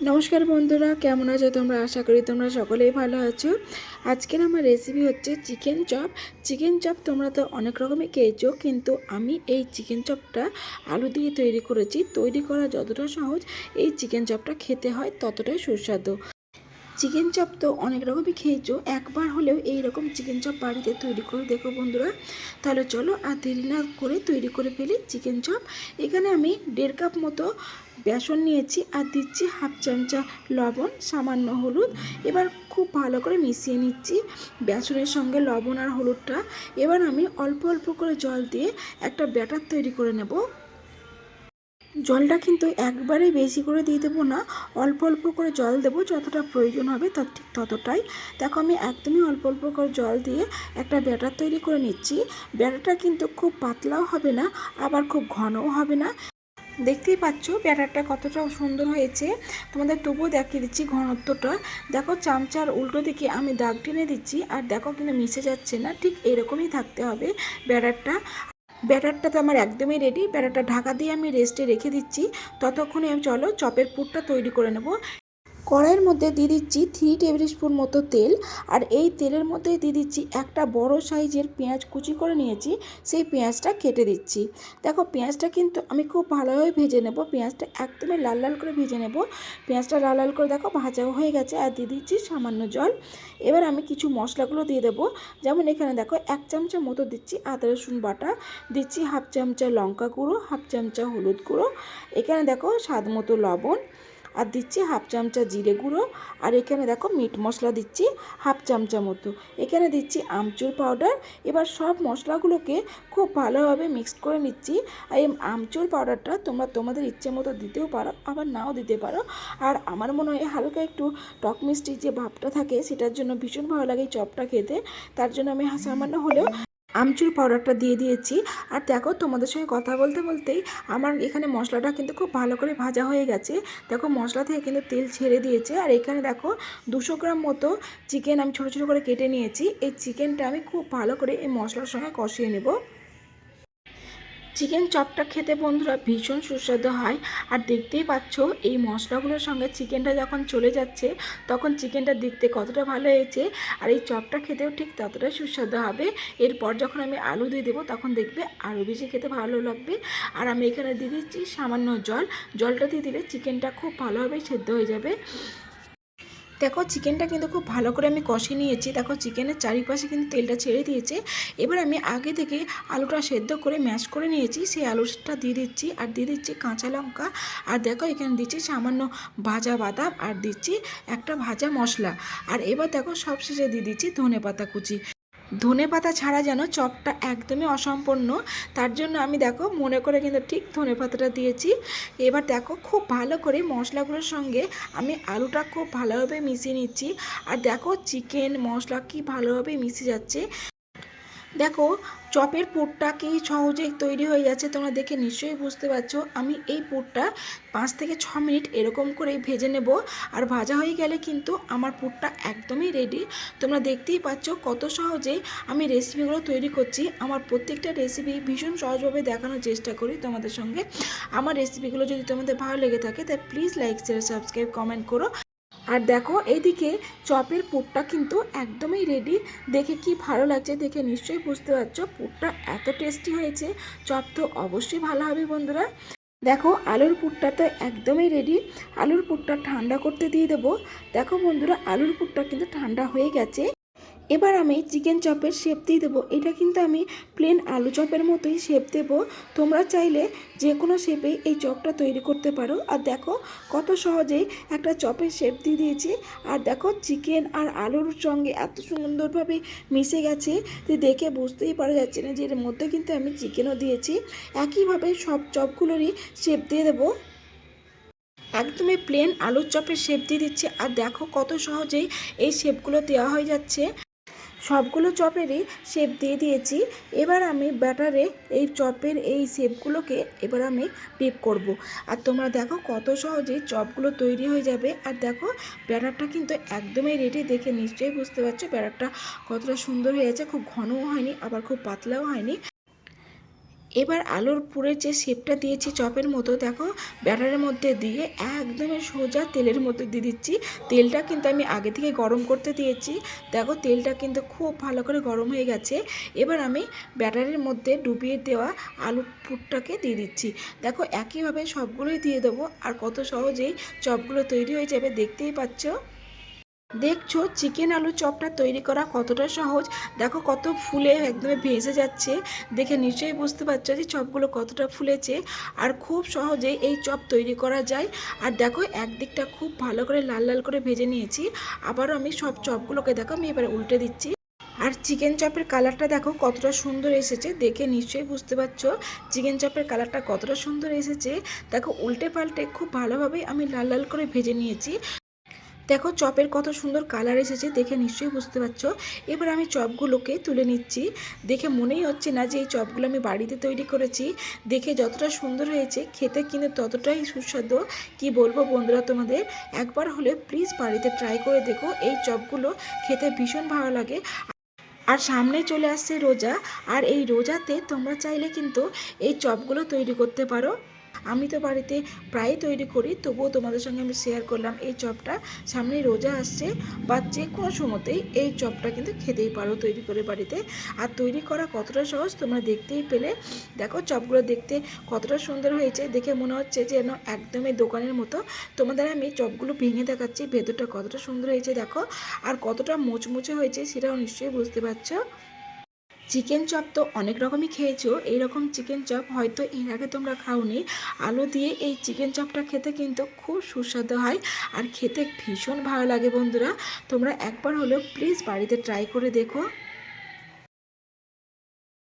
নমস্কার বন্ধুরা, কেমন আছো তোমরা? আশা করি তোমরা সকলেই ভালো আছো। আজকের আমার রেসিপি হচ্ছে চিকেন চপ চিকেন চপ তোমরা তো অনেক রকমই খেয়েছো, কিন্তু আমি এই চিকেন চপটা আলু দিয়ে তৈরি করেছি। তৈরি করা যতটা সহজ, এই চিকেন চপটা খেতে হয় ততটাই সুস্বাদু। চিকেন চপ তো অনেক রকমই খেয়েছো। একবার হলেও এই রকম চিকেন চপ বাড়িতে তৈরি করে দেখো বন্ধুরা। তাহলে চলো আর দেরি না করে তৈরি করে ফেলি চিকেন চপ। এখানে আমি দেড় কাপ মতো বেসন নিয়েছি আর দিচ্ছি হাফ চামচা লবণ, সামান্য হলুদ। এবার খুব ভালো করে মিশিয়ে নিচ্ছি বেসনের সঙ্গে লবণ আর হলুদটা। এবার আমি অল্প অল্প করে জল দিয়ে একটা ব্যাটার তৈরি করে নেব। জলটা কিন্তু একবারে বেশি করে দিয়ে দেবো না, অল্প অল্প করে জল দেবো, যতটা প্রয়োজন হবে তার ঠিক ততটাই। দেখো আমি একদমই অল্প অল্প করে জল দিয়ে একটা ব্যাটার তৈরি করে নিচ্ছি। ব্যাটারটা কিন্তু খুব পাতলাও হবে না, আবার খুব ঘনও হবে না। দেখতেই পাচ্ছ ব্যাটারটা কতটা সুন্দর হয়েছে। তোমাদের তবুও দেখিয়ে দিচ্ছি ঘনত্বটা। দেখো চামচার উল্টো দিকে আমি দাগ টেনে দিচ্ছি, আর দেখো কিন্তু মিশে যাচ্ছে না, ঠিক এরকমই থাকতে হবে ব্যাটারটা। ব্যাটারটা তো আমার একদমই রেডি ব্যাটারটা ঢাকা দিয়ে আমি রেস্টে রেখে দিচ্ছি। ততক্ষণে আমি চলো চপের পুরটা তৈরি করে নেব। কড়াইয়ের মধ্যে দিয়ে দিচ্ছি থ্রি টেবিল স্পুন মতো তেল। আর এই তেলের মধ্যে দিয়ে দিচ্ছি একটা বড় সাইজের পেঁয়াজ কুচি করে নিয়েছি, সেই পেঁয়াজটা কেটে দিচ্ছি। দেখো, পেঁয়াজটা কিন্তু আমি খুব ভালোভাবে ভেজে নেব। পেঁয়াজটা একদমই লাল লাল করে ভেজে নেব। পেঁয়াজটা লাল লাল করে দেখো ভাজাও হয়ে গেছে। আর দিয়ে দিচ্ছি সামান্য জল। এবার আমি কিছু মশলাগুলো দিয়ে দেবো। যেমন এখানে দেখো এক চামচা মতো দিচ্ছি আদা, রসুন বাটা। দিচ্ছি হাফ চামচা লঙ্কা গুঁড়ো, হাফ চামচা হলুদ গুঁড়ো। এখানে দেখো স্বাদ মতো লবণ। আর দিচ্ছি হাফ চামচা জিরে গুঁড়ো। আর এখানে দেখো মিট মশলা দিচ্ছি হাফ চামচা মতো। এখানে দিচ্ছি আমচুর পাউডার। এবার সব মশলাগুলোকে খুব ভালোভাবে মিক্সড করে নিচ্ছি। আর এই আমচুর পাউডারটা তোমরা তোমাদের ইচ্ছে মতো দিতেও পারো, আবার নাও দিতে পারো। আর আমার মনে হয় হালকা একটু টক মিষ্টি যে ভাবটা থাকে, সেটার জন্য ভীষণ ভালো লাগে চপটা খেতে। তার জন্য আমি সামান্য হলেও আমচুর পাউডারটা দিয়ে দিয়েছি। আর দেখো, তোমাদের সঙ্গে কথা বলতে বলতেই আমার এখানে মশলাটা কিন্তু খুব ভালো করে ভাজা হয়ে গেছে। দেখো, মশলা থেকে কিন্তু তেল ছেড়ে দিয়েছে। আর এখানে দেখো, দুশো গ্রাম মতো চিকেন আমি ছোটো ছোটো করে কেটে নিয়েছি। এই চিকেনটা আমি খুব ভালো করে এই মশলার সঙ্গে কষিয়ে নেব। চিকেন চপটা খেতে বন্ধুরা ভীষণ সুস্বাদু হয়। আর দেখতেই পাচ্ছ, এই মশলাগুলোর সঙ্গে চিকেনটা যখন চলে যাচ্ছে, তখন চিকেনটা দেখতে কতটা ভালো হয়েছে। আর এই চপটা খেতেও ঠিক ততটাই সুস্বাদু হবে। এরপর যখন আমি আলু দিয়ে দেবো, তখন দেখবে আরও বেশি খেতে ভালো লাগবে। আর আমি এখানে দিয়ে দিচ্ছি সামান্য জল। জলটা দিয়ে দিলে চিকেনটা খুব ভালোভাবে সেদ্ধ হয়ে যাবে। দেখো চিকেনটা কিন্তু খুব ভালো করে আমি কষে নিয়েছি। দেখো চিকেনের চারিপাশে কিন্তু তেলটা ছেড়ে দিয়েছে। এবার আমি আগে থেকে আলুটা সেদ্ধ করে ম্যাশ করে নিয়েছি। সেই আলুটা দিয়ে দিচ্ছি আর দিয়ে দিচ্ছি কাঁচা লঙ্কা। আর দেখো এখানে দিচ্ছি সামান্য ভাজা বাদাম আর দিচ্ছি একটা ভাজা মশলা। আর এবার দেখো সবশেষে দিয়ে দিচ্ছি ধনে পাতা কুচি। ধনে পাতা ছাড়া যেন চপটা একদমই অসম্পূর্ণ। তার জন্য আমি দেখো মনে করে কিন্তু ঠিক ধনে পাতাটা দিয়েছি। এবার দেখো খুব ভালো করে মশলাগুলোর সঙ্গে আমি আলুটা খুব ভালোভাবে মিশিয়ে নিচ্ছি। আর দেখো চিকেন মশলা কি ভালোভাবে মিশে যাচ্ছে। দেখো, চপের পুরটা কি সহজেই তৈরি হয়ে যাচ্ছে তোমরা দেখে নিশ্চয়ই বুঝতে পারছ। আমি এই পুরটা পাঁচ থেকে ছ মিনিট এরকম করে ভেজে নেব। আর ভাজা হয়ে গেলে কিন্তু আমার পুরটা একদমই রেডি তোমরা দেখতেই পাচ্ছ কত সহজেই আমি রেসিপিগুলো তৈরি করছি। আমার প্রত্যেকটা রেসিপি ভীষণ সহজভাবে দেখানোর চেষ্টা করি তোমাদের সঙ্গে। আমার রেসিপিগুলো যদি তোমাদের ভালো লেগে থাকে তাই please like share subscribe comment করো। আর দেখো, এইদিকে চপের পুরটা কিন্তু একদমই রেডি দেখে কি ভালো লাগছে দেখে নিশ্চয়ই বুঝতে পারছ, পুরটা এত টেস্টি হয়েছে। চপ তো অবশ্যই ভালো হবে বন্ধুরা। দেখো, আলুর পুরটা তো একদমই রেডি আলুর পুরটা ঠান্ডা করতে দিয়ে দেবো। দেখো বন্ধুরা, আলুর পুরটা কিন্তু ঠান্ডা হয়ে গেছে। এবার আমি চিকেন চপের শেপ দিয়ে দেবো। এটা কিন্তু আমি প্লেন আলু চপের মতোই শেপ দেবো। তোমরা চাইলে যে কোনো শেপে এই চপটা তৈরি করতে পারো। আর দেখো কত সহজেই একটা চপের শেপ দিয়ে দিয়েছি। আর দেখো চিকেন আর আলুর সঙ্গে এত সুন্দরভাবে মিশে গেছে যে দেখে বুঝতেই পারা যাচ্ছে না যে এর মধ্যে কিন্তু আমি চিকেনও দিয়েছি। একইভাবে সব চপগুলোরই শেপ দিয়ে দেবো। একদমই প্লেন আলুর চপের শেপ দিয়ে দিচ্ছি। আর দেখো কত সহজেই এই শেপগুলো দেওয়া হয়ে যাচ্ছে। সবগুলো চপেরই শেপ দিয়ে দিয়েছি। এবার আমি ব্যাটারে এই চপের এই শেপগুলোকে এবার আমি ডিপ করব। আর তোমরা দেখো কত সহজেই চপগুলো তৈরি হয়ে যাবে। আর দেখো ব্যাটারটা কিন্তু একদমই রেডি দেখে নিশ্চয়ই বুঝতে পারছ ব্যাটারটা কতটা সুন্দর হয়েছে খুব ঘনও হয়নি, আবার খুব পাতলাও হয়নি। এবার আলুর পুরের যে শেপটা দিয়েছি চপের মতো, দেখো, ব্যাটারের মধ্যে দিয়ে একদমই সোজা তেলের মধ্যে দিয়ে দিচ্ছি। তেলটা কিন্তু আমি আগে থেকে গরম করতে দিয়েছি। দেখো, তেলটা কিন্তু খুব ভালো করে গরম হয়ে গেছে। এবার আমি ব্যাটারের মধ্যে ডুবিয়ে দেওয়া আলু পুরটাকে দিয়ে দিচ্ছি। দেখো, একইভাবে সবগুলোই দিয়ে দেবো। আর কত সহজেই চপগুলো তৈরি হয়ে যাবে, দেখতেই পাচ্ছ? দেখছ চিকেন আলু চপটা তৈরি করা কতটা সহজ? দেখো কত ফুলে একদমই ভেসে যাচ্ছে। দেখে নিশ্চয়ই বুঝতে পারছ যে চপগুলো কতটা ফুলেছে আর খুব সহজেই এই চপ তৈরি করা যায়। আর দেখো, একদিকটা খুব ভালো করে লাল লাল করে ভেজে নিয়েছি। আবারও আমি সব চপগুলোকে দেখো, আমি এবার উল্টে দিচ্ছি। আর চিকেন চপের কালারটা দেখো কতটা সুন্দর এসেছে। দেখে নিশ্চয়ই বুঝতে পারছ চিকেন চপের কালারটা কতটা সুন্দর এসেছে। দেখো, উল্টে পাল্টে খুব ভালোভাবে আমি লাল লাল করে ভেজে নিয়েছি। দেখো চপের কত সুন্দর কালার এসেছে, দেখে নিশ্চয়ই বুঝতে পারছ। এবার আমি চপগুলোকে তুলে নিচ্ছি। দেখে মনেই হচ্ছে না যে এই চপগুলো আমি বাড়িতে তৈরি করেছি। দেখে যতটা সুন্দর হয়েছে, খেতে কিন্তু ততটাই সুস্বাদু। কি বলব বন্ধুরা তোমাদের? একবার হলে প্লিজ বাড়িতে ট্রাই করে দেখো, এই চপগুলো খেতে ভীষণ ভালো লাগে। আর সামনে চলে আসছে রোজা, আর এই রোজাতে তোমরা চাইলে কিন্তু এই চপগুলো তৈরি করতে পারো। আমি তো বাড়িতে প্রায় তৈরি করি, তবুও তোমাদের সঙ্গে আমি শেয়ার করলাম। এই চপটা সামনে রোজা আসছে, বা যে কোনো সময়তেই এই চপটা কিন্তু খেতেই পারো তৈরি করে বাড়িতে। আর তৈরি করা কতটা সহজ তোমরা দেখতেই পেলে। দেখো চপগুলো দেখতে কতটা সুন্দর হয়েছে, দেখে মনে হচ্ছে যে যেন একদমই দোকানের মতো। তোমাদের আমি চপগুলো ভেঙে দেখাচ্ছি, ভেতরটা কতটা সুন্দর হয়েছে দেখো। আর কতটা মুচমুচে হয়েছে সেটাও নিশ্চয়ই বুঝতে পারছ। চিকেন চপ তো অনেক রকমই খেয়েছো। এইরকম চিকেন চপ হয়তো এর আগে তোমরা খাওনি। আলু দিয়ে এই চিকেন চপটা খেতে কিন্তু খুব সুস্বাদু হয় আর খেতে ভীষণ ভালো লাগে বন্ধুরা। তোমরা একবার হলেও প্লিজ বাড়িতে ট্রাই করে দেখো।